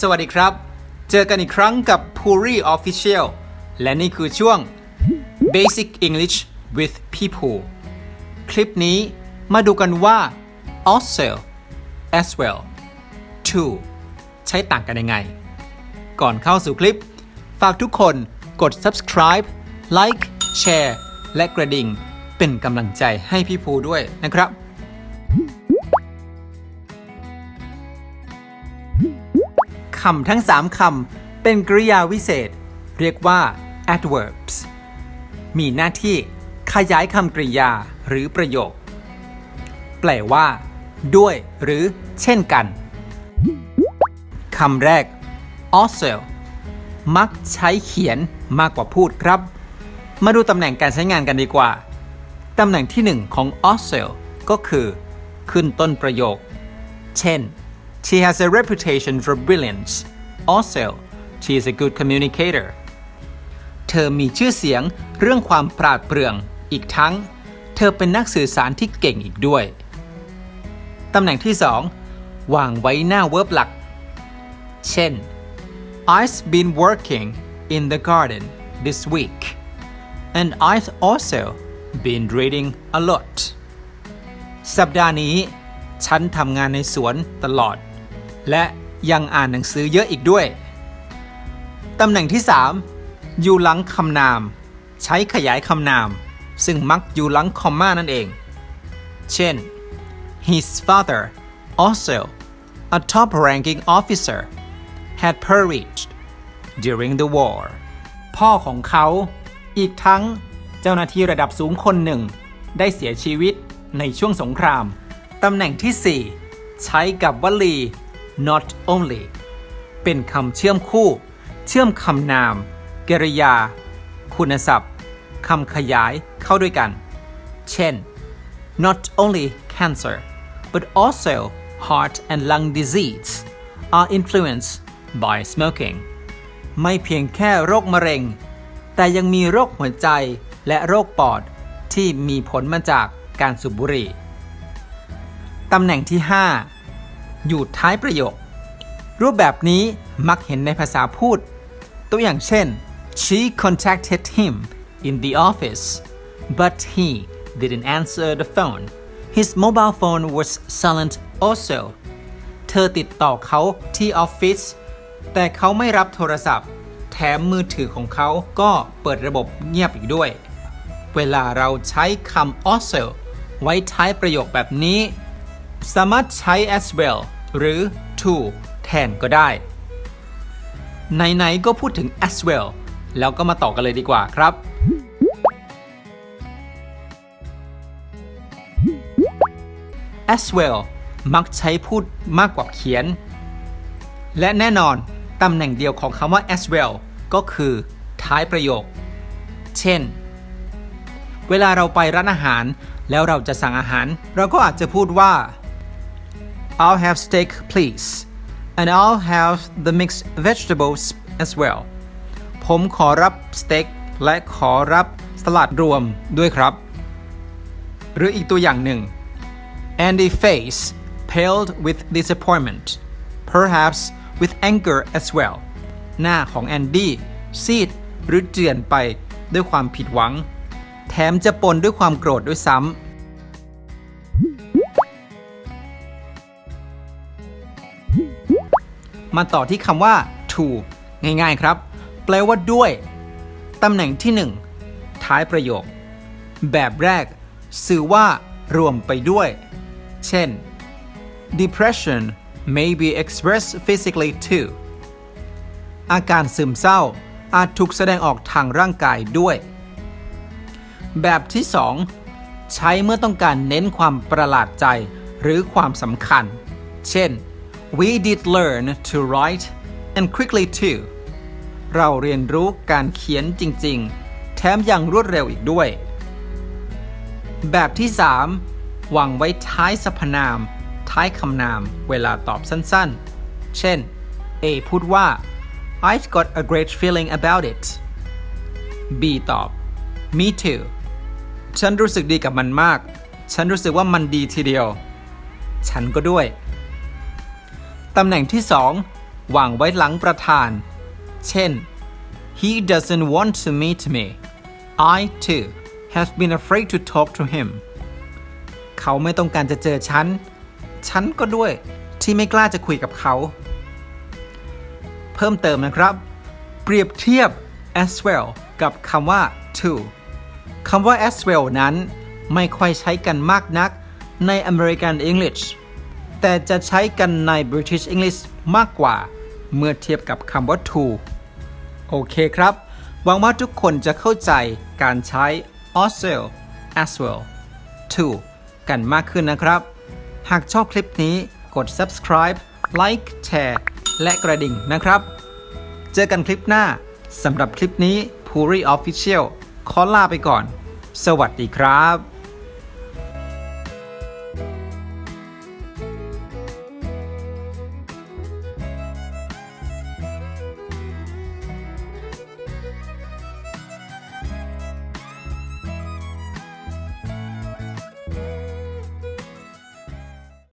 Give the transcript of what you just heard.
สวัสดีครับ เจอกันอีกครั้งกับ Puri Official และนี่คือช่วง Basic English with People คลิปนี้มาดูกันว่า also as well to ใช้ต่างกันยังไง ก่อนเข้าสู่คลิป ฝากทุกคนกด subscribe like share และกระดิ่งเป็นกำลังใจให้พี่ภูด้วยนะครับ คำทั้ง 3คำเป็นกริยาวิเศษ เรียกว่า adverbs มีหน้าที่ขยายคำกริยาหรือประโยค แปลว่า ด้วย หรือ เช่นกันคำแรก also มักใช้เขียนมากกว่าพูดครับ มาดูตำแหน่งการใช้งานกันดีกว่า ตำแหน่งที่หนึ่งของ also ก็คือ ขึ้นต้นประโยค เช่น she has a reputation for brilliance also she is a good communicator เธอมีชื่อเสียงเรื่องความปราดเปรื่อง อีกทั้ง เธอเป็นนักสื่อสารที่เก่งอีกด้วย ตำแหน่งที่สองวางไว้หน้าเวิร์บหลัก เช่น I've been working in the garden this week and I've also been reading a lot สัปดาห์นี้ ฉันทำงานในสวนตลอด และยังอ่านหนังสือเยอะอีกด้วย ตำแหน่งที่ 3 อยู่หลังคำนาม ใช้ขยายคำนาม ซึ่งมักอยู่หลังคอมมานั่นเอง เช่น his father also a top ranking officer had perished during the war พ่อของเขาอีกทั้งเจ้าหน้าที่ระดับสูงคนหนึ่ง ได้เสียชีวิตในช่วงสงคราม ตำแหน่งที่ 4 ใช้กับวลี not only เป็นคำเชื่อมคู่ เชื่อมคำนาม กริยา คุณศัพท์คำขยายเข้าด้วยกัน เช่น not only cancer but also heart and lung disease are influenced by smoking ไม่เพียงแค่โรคมะเร็ง แต่ยังมีโรคหัวใจและโรคปอดที่มีผลมาจากการสูบบุหรี่ ตำแหน่งที่ 5 อยู่ท้ายประโยค รูปแบบนี้มักเห็นในภาษาพูด ตัวอย่างเช่น she contacted him in the office but he didn't answer the phone his mobile phone was silent also เธอติดต่อเขาที่ออฟฟิศแต่เขาไม่รับโทรศัพท์ แถมมือถือของเขาก็เปิดระบบเงียบอีกด้วย เวลาเราใช้คำ also ไว้ท้ายประโยคแบบนี้ สามารถใช้ as well หรือ to แทนก็ได้ ไหน ๆ ก็พูดถึง as well แล้วก็มาต่อกันเลยดีกว่าครับ as well มักใช้พูดมากกว่าเขียน และแน่นอน ตำแหน่งเดียวของคำว่า as well ก็คือ ท้ายประโยค เช่น เวลาเราไปร้านอาหาร แล้วเราจะสั่งอาหาร เราก็อาจจะพูดว่า I'll have steak please and I'll have the mixed vegetables as well ผมขอรับสเต็กและขอรับสลัดรวมด้วยครับ หรืออีกตัวอย่างหนึ่ง Andy face paled with disappointment perhaps with anger as well หน้าของแอนดี้ซีดหรือเจือนไปด้วยความผิดหวัง แถมจะปนด้วยความโกรธด้วยซ้ำ มาต่อที่คำว่า to ง่ายๆครับ แปลว่าด้วย ตำแหน่งที่ 1 ท้ายประโยค แบบแรก สื่อว่ารวมไปด้วย เช่น depression may be expressed physically too อาการซึมเศร้าอาจถูกแสดงออกทางร่างกายด้วย แบบที่ 2 ใช้เมื่อต้องการเน้นความประหลาดใจหรือความสำคัญ เช่น we did learn to write and quickly too เราเรียนรู้การเขียนจริง ๆ แถมยังรวดเร็วอีกด้วย แบบที่ 3 วางไว้ท้ายสรรพนาม ท้ายคำนาม เวลาตอบสั้นๆ เช่น A พูดว่า I've got a great feeling about it B ตอบ Me too ฉันรู้สึกดีกับมันมาก ฉันรู้สึกว่ามันดีทีเดียว ฉันก็ด้วย ตำแหน่งที่วางไว้หลังประธาน เช่น he doesn't want to meet me I too have been afraid to talk to him เขาไม่ต้องการจะเจอฉัน ฉันก็ด้วยที่ไม่กล้าจะคุยกับเขา เพิ่มเติมนะครับ เปรียบเทียบ as well กับคำว่า to คำว่า as well นั้นไม่ค่อยใช้กันมากนักใน American English แต่จะใช้กันใน British English มากกว่า เมื่อเทียบกับคำว่า to โอเคครับ หวังว่าทุกคนจะเข้าใจการใช้ also as well to กันมากขึ้นนะครับ หากชอบคลิปนี้กด subscribe like share และกระดิ่งนะครับ เจอกันคลิปหน้าสำหรับคลิปนี้ Puri Official ขอลาไปก่อน สวัสดีครับ